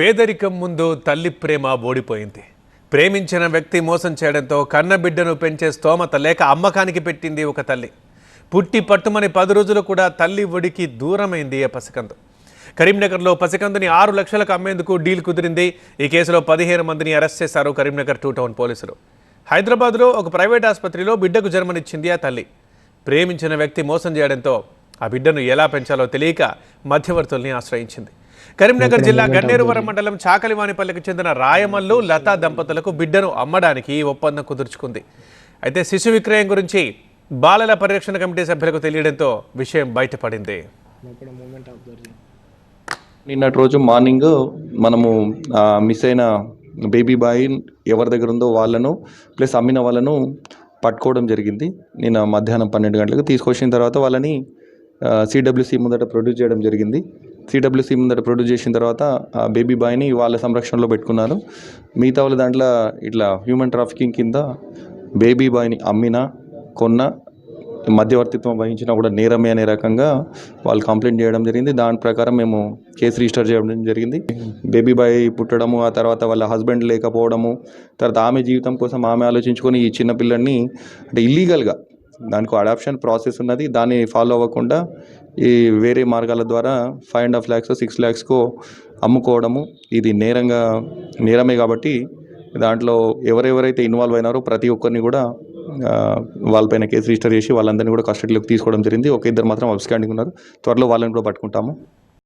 పేదరికం ముందు తల్లి ప్రేమ ఓడిపోయింది. ప్రేమించిన వ్యక్తి మోసం చేయడంతో కన్న బిడ్డను పెంచే స్తోమత లేక అమ్మకానికి పెట్టింది ఒక తల్లి. పుట్టి పట్టుమని పది రోజులు కూడా తల్లి ఒడికి దూరమైంది ఆ పసికందు. కరీంనగర్లో పసికందుని ఆరు లక్షలకు అమ్మేందుకు డీల్ కుదిరింది. ఈ కేసులో పదిహేను మందిని అరెస్ట్ చేశారు కరీంనగర్ టూ టౌన్ పోలీసులు. హైదరాబాద్లో ఒక ప్రైవేట్ ఆసుపత్రిలో బిడ్డకు జన్మనిచ్చింది ఆ తల్లి. ప్రేమించిన వ్యక్తి మోసం చేయడంతో ఆ బిడ్డను ఎలా పెంచాలో తెలియక మధ్యవర్తుల్ని ఆశ్రయించింది. కరీంనగర్ జిల్లా గన్నేరువరం మండలం చాకలివానిపల్లికి చెందిన రాయమల్లు లతా దంపతులకు బిడ్డను అమ్మడానికి ఈ ఒప్పందం కుదుర్చుకుంది. అయితే శిశు విక్రయం గురించి బాలల పరిరక్షణ కమిటీ సభ్యులకు తెలియడంతో విషయం బయటపడింది. నిన్నటి రోజు మార్నింగ్ మనము మిస్ అయిన బేబీ బాయ్ ఎవరి దగ్గర ఉందో వాళ్ళను ప్లస్ అమ్మిన వాళ్ళను పట్టుకోవడం జరిగింది. నిన్న మధ్యాహ్నం పన్నెండు గంటలకు తీసుకొచ్చిన తర్వాత వాళ్ళని సిడబ్ల్యూసి ముందట ప్రొడ్యూస్ చేయడం జరిగింది. సిడబ్ల్యూసి ముందర ప్రొడ్యూస్ చేసిన తర్వాత ఆ బేబీ బాయ్ని వాళ్ళ సంరక్షణలో పెట్టుకున్నారు. మిగతా వాళ్ళ దాంట్లో ఇట్లా హ్యూమన్ ట్రాఫికింగ్ కింద బేబీ బాయ్ని అమ్మిన కొన్న మధ్యవర్తిత్వం వహించినా కూడా నేరమే అనే రకంగా వాళ్ళు కంప్లైంట్ చేయడం జరిగింది. దాని ప్రకారం మేము కేసు రిజిస్టర్ చేయడం జరిగింది. బేబీ బాయ్ పుట్టడము ఆ తర్వాత వాళ్ళ హస్బెండ్ లేకపోవడము తర్వాత ఆమె జీవితం కోసం ఆమె ఆలోచించుకొని ఈ చిన్నపిల్లల్ని అంటే ఇల్లీగల్గా దానికి అడాప్షన్ ప్రాసెస్ ఉన్నది. దాన్ని ఫాలో అవ్వకుండా ఈ వేరే మార్గాల ద్వారా five and half lakhs six ల్యాక్స్కో అమ్ముకోవడము ఇది నేరంగా నేరమే కాబట్టి దాంట్లో ఎవరెవరైతే ఇన్వాల్వ్ అయినారో ప్రతి ఒక్కరిని కూడా వాళ్ళపైన కేసు రిజిస్టర్ చేసి వాళ్ళందరినీ కూడా కస్టడీలోకి తీసుకోవడం జరిగింది. ఒక ఇద్దరు మాత్రం అబ్స్కాండింగ్ ఉన్నారు. త్వరలో వాళ్ళని కూడా పట్టుకుంటాము.